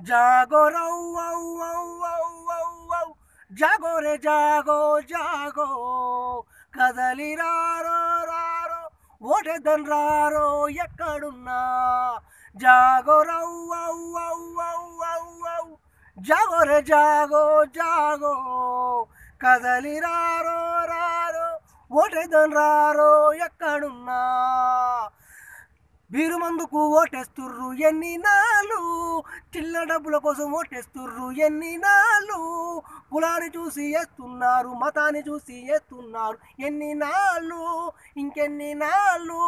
జాగోరౌ జాగోరే జాగో జాగో కదలి రారో రారో ఓటేద్దన్ రారో ఎక్కడున్నా? జాగోరౌ జాగోరే జాగో జాగో కదలి రారో రారో ఓటేద్దన్ రారో ఎక్కడున్నా? వీరు మందుకు ఓటేస్తుర్రు ఎన్ని నాళ్ళు? చిల్ల డబ్బుల కోసం ఓటేస్తుర్రు ఎన్ని నాళ్ళు? కులాన్ని చూసి వేస్తున్నారు మతాన్ని చూసి వేస్తున్నారు ఎన్ని నాళ్ళు? ఇంకెన్ని నాళ్ళు?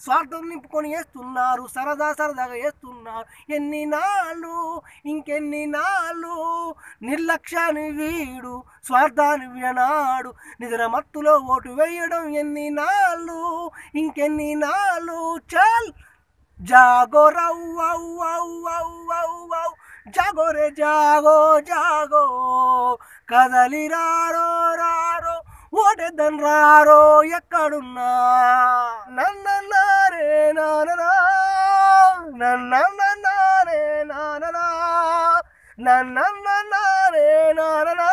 స్వార్థం నింపుకొని వేస్తున్నారు సరదా సరదాగా వేస్తున్నారు ఎన్ని నాళ్ళు? ఇంకెన్ని నాళ్ళు? నిర్లక్ష్యాన్ని వీడు స్వార్థాన్ని విననాడు నిద్ర మత్తులో ఓటు వేయడం ఎన్ని నాళ్ళు? ఇంకెన్ని నాళ్ళు? చల్! జాగో రౌ ఔ జాగో జాగో కదలి రారో రారో ఓటేద్దాం రారో ఎక్కడున్నా నన్నన్నారే నాననా నన్నన్నారే నాననా నన్నన్నారే నాననా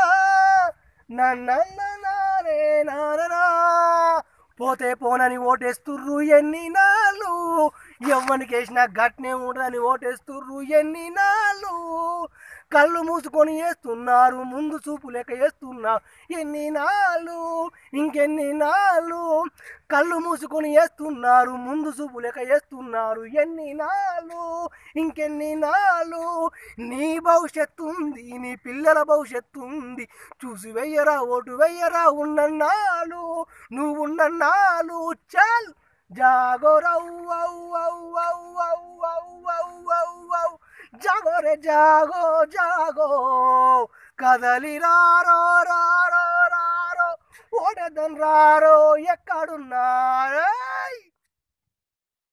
నన్నన్నారే నాననా పోతే పోనని ఓటేస్తుర్రు ఎన్ని నాళ్ళు ఎవరికి వేసినా గట్నే ఉండదని ఓటేస్తుర్రు. ఎన్ని నాళ్ళు కళ్ళు మూసుకొని వేస్తున్నారు ముందు చూపు లెక్క వేస్తున్నారు ఎన్ని నాళ్ళు ఇంకెన్ని నాళ్ళు కళ్ళు మూసుకొని వేస్తున్నారు ముందు చూపు లెక్క వేస్తున్నారు ఎన్ని నాళ్ళు ఇంకెన్ని నాళ్ళు నీ భవిష్యత్తు ఉంది నీ పిల్లల భవిష్యత్తు ఉంది చూసి వెయ్యరా ఓటు వెయ్యరా ఉన్నన్నాళ్ళు నువ్వు ఉన్నన్నాళ్ళు చాలు. జాగోరే జాగో జాగో కదలి రారో రారో రారో। ఓడెదన్ రారో ఎక్కడున్నారో?